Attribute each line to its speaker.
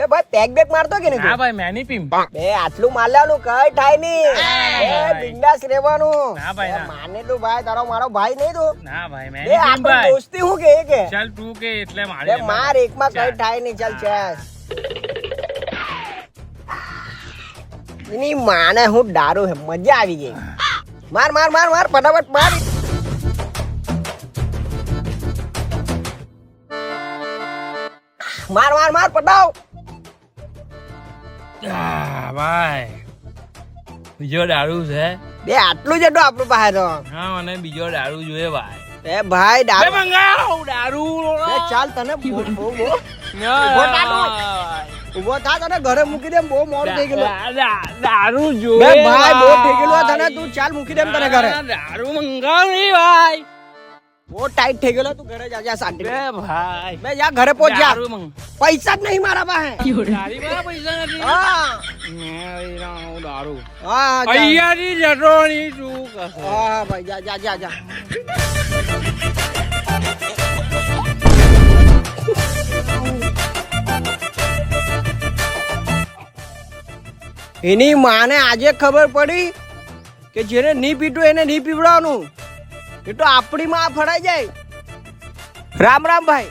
Speaker 1: બે ભાઈ pack back મારતો કે નહીં
Speaker 2: હા? ભાઈ મેની પીમ.
Speaker 1: બે આટલું માલ્યાનું કઈ થાય નહીં. બિંદાસ રહેવાનું.
Speaker 2: ના ભાઈ,
Speaker 1: માને તું ભાઈ તારો મારો ભાઈ નહીં તું.
Speaker 2: ના ભાઈ મેની પીમ ભાઈ.
Speaker 1: દોસ્તી હું કે કે?
Speaker 2: ચાલ તું કે એટલે મારે
Speaker 1: માર એકમાં કઈ થાય નહીં ચાલ ચેસ એની માને હું દારૂ હે મજા આવી ગઈ. માર માર માર માર ફટાફટ માર. માર માર માર પટાવ.
Speaker 2: આ ભાઈ. બીજો દારૂ છે.
Speaker 1: બે આટલું જ હતું આપણું પાસે તો.
Speaker 2: હા મને બીજો દારૂ જોઈએ ભાઈ.
Speaker 1: એ ભાઈ
Speaker 2: બે
Speaker 1: દારૂ
Speaker 2: મંગાવ દારૂ.
Speaker 1: એ ચાલ તને બહુ બહુ ઊભો થા તને ઘરે મૂકી દેમ બહુ મોડું થઈ ગયેલું.
Speaker 2: દા- દા- દારૂ
Speaker 1: બે
Speaker 2: જોઈએ
Speaker 1: ભાઈ બહુ થઈ ગયેલું તને તું ચાલ મૂકી દેમ તને ઘરે.
Speaker 2: દારૂ મંગાવ નહીં ભાઈ.
Speaker 1: બહુ ટાઈટ થઈ ગયેલો તું ઘરે જા જા શાંતિ
Speaker 2: બે ભાઈ.
Speaker 1: બે જા ઘરે પહોંચ જા. પૈસા જ નહીં મારા પાસે.
Speaker 2: તારી પાસે પૈસા નથી?
Speaker 1: હા.
Speaker 2: મેં લાવું દારૂ.
Speaker 1: હા
Speaker 2: અહીંયાથી જતો નહીં
Speaker 1: હા ભાઈ જા જા જા જા. એની માને આજે ખબર પડી કે જેને નહીં પીતું એને નહીં પીવડાવવાનું. એ તો આપણી માં ફળાઈ જાય. રામ રામ ભાઈ.